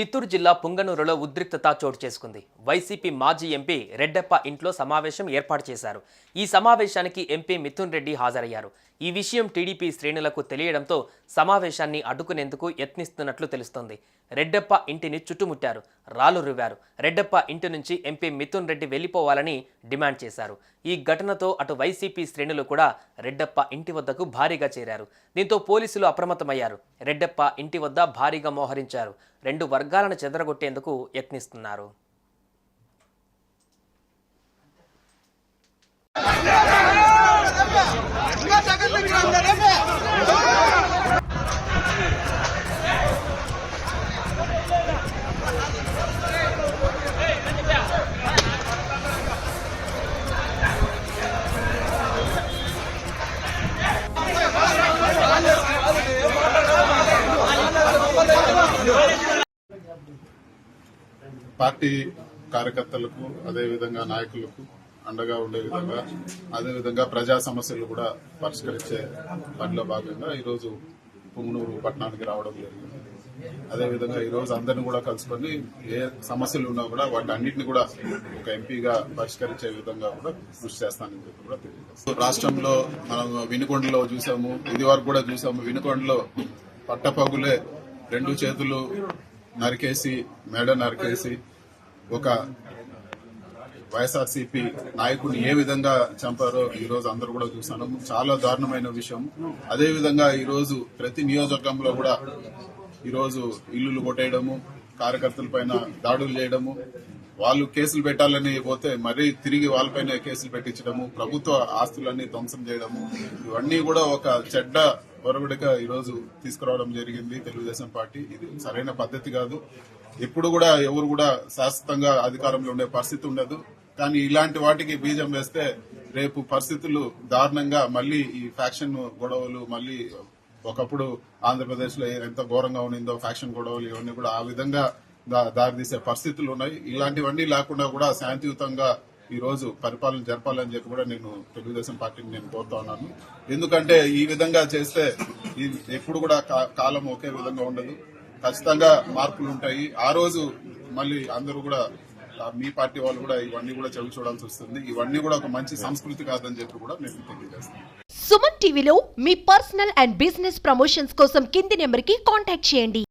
Chittoor జిల్లా పుంగనూరులో ఉద్రిక్తత చోటు చేసుకుంది. వైసీపీ మాజీ ఎంపీ రెడ్డప్ప ఇంట్లో సమావేశం ఏర్పాటు చేశారు. ఈ సమావేశానికి ఎంపీ మిథున్ రెడ్డి హాజరయ్యారు. ఈ విషయం టీడీపీ శ్రేణులకు తెలియడంతో సమావేశాన్ని అడ్డుకునేందుకు యత్నిస్తున్నట్లు తెలుస్తోంది. రెడ్డప్ప ఇంటిని చుట్టుముట్టారు. రాళ్ళు రువ్వారు. రెడ్డప్ప ఇంటి నుంచి ఎంపీ మిథున్ రెడ్డి వెళ్ళిపోవాలని డిమాండ్ చేశారు. ఈ ఘటనతో అటు వైసీపీ శ్రేణులు కూడా రెడ్డప్ప ఇంటి వద్దకు భారీగా చేరారు. దీంతో పోలీసులు అప్రమత్తమయ్యారు. రెడ్డప్ప ఇంటి వద్ద భారీగా మోహరించారు. రెండు వర్గాలను చెదరగొట్టేందుకు యత్నిస్తున్నారు. పార్టీ కార్యకర్తలకు అదేవిధంగా నాయకులకు అండగా ఉండే విధంగా అదేవిధంగా ప్రజా సమస్యలు కూడా పరిష్కరించే పనిలో భాగంగా ఈరోజు పుంగనూరు పట్టణానికి రావడం జరిగింది. అదేవిధంగా ఈరోజు అందరిని కూడా కలుసుకొని ఏ సమస్యలు ఉన్నా కూడా వాటి అన్నింటిని కూడా ఒక ఎంపీగా పరిష్కరించే విధంగా కూడా కృషి చేస్తానని చెప్పి కూడా తెలియజేస్తాను. రాష్ట్రంలో మనం వినుకొండలో చూసాము ఇది వరకు కూడా చూసాము వినుకొండలో పట్టపగులే రెండు చేతులు నరికేసి మెడ నరికేసి ఒక వైఎస్ఆర్సీపీ నాయకుడిని ఏ విధంగా చంపారో ఈ రోజు అందరూ కూడా చూసాను చాలా దారుణమైన విషయం. అదే విధంగా ఈ రోజు ప్రతి నియోజకవర్గంలో కూడా ఈ రోజు ఇల్లులు కొట్టేయడము కార్యకర్తల పైన దాడులు చేయడము వాళ్ళు కేసులు పెట్టాలని పోతే మరీ తిరిగి వాళ్ళపైన కేసులు పెట్టించడము ప్రభుత్వ ఆస్తులన్నీ ధ్వంసం చేయడము ఇవన్నీ కూడా ఒక చెడ్డ ఒరవడిగా ఈ రోజు తీసుకురావడం జరిగింది తెలుగుదేశం పార్టీ. ఇది సరైన పద్ధతి కాదు. ఎప్పుడు కూడా ఎవరు కూడా శాశ్వతంగా అధికారంలో ఉండే పరిస్థితి ఉండదు. కానీ ఇలాంటి వాటికి బీజం వేస్తే రేపు పరిస్థితులు దారుణంగా మళ్ళీ ఈ ఫ్యాక్షన్ గొడవలు మళ్ళీ ఒకప్పుడు ఆంధ్రప్రదేశ్లో ఎంత ఘోరంగా ఉండిందో ఫ్యాక్షన్ గొడవలు ఇవన్నీ కూడా ఆ విధంగా దా- దారితీసే పరిస్థితులు ఉన్నాయి. ఇలాంటివన్నీ లేకుండా కూడా శాంతియుతంగా ఈ రోజు పరిపాలన జరపాలని చెప్పి కూడా నేను తెలుగుదేశం పార్టీని నేను కోరుతా ఉన్నాను. ఎందుకంటే ఈ విధంగా చేస్తే ఈ- ఎప్పుడు కూడా కా- కాలం ఒకే విధంగా ఉండదు. ఖచ్చితంగా మార్పులు ఉంటాయి. ఆ రోజు మళ్ళీ అందరూ కూడా మీ పార్టీ వాళ్ళు కూడా ఇవన్నీ కూడా చవి చూడాల్సి వస్తుంది. ఇవన్నీ కూడా ఒక మంచి సంస్కృతి కాదని చెప్పి కూడా నేను తెలియజేస్తాను. సుమన్ టీవీలో మీ పర్సనల్ అండ్ బిజినెస్ ప్రమోషన్స్ కోసం కింది నెంబర్కి కాంటాక్ట్ చేయండి.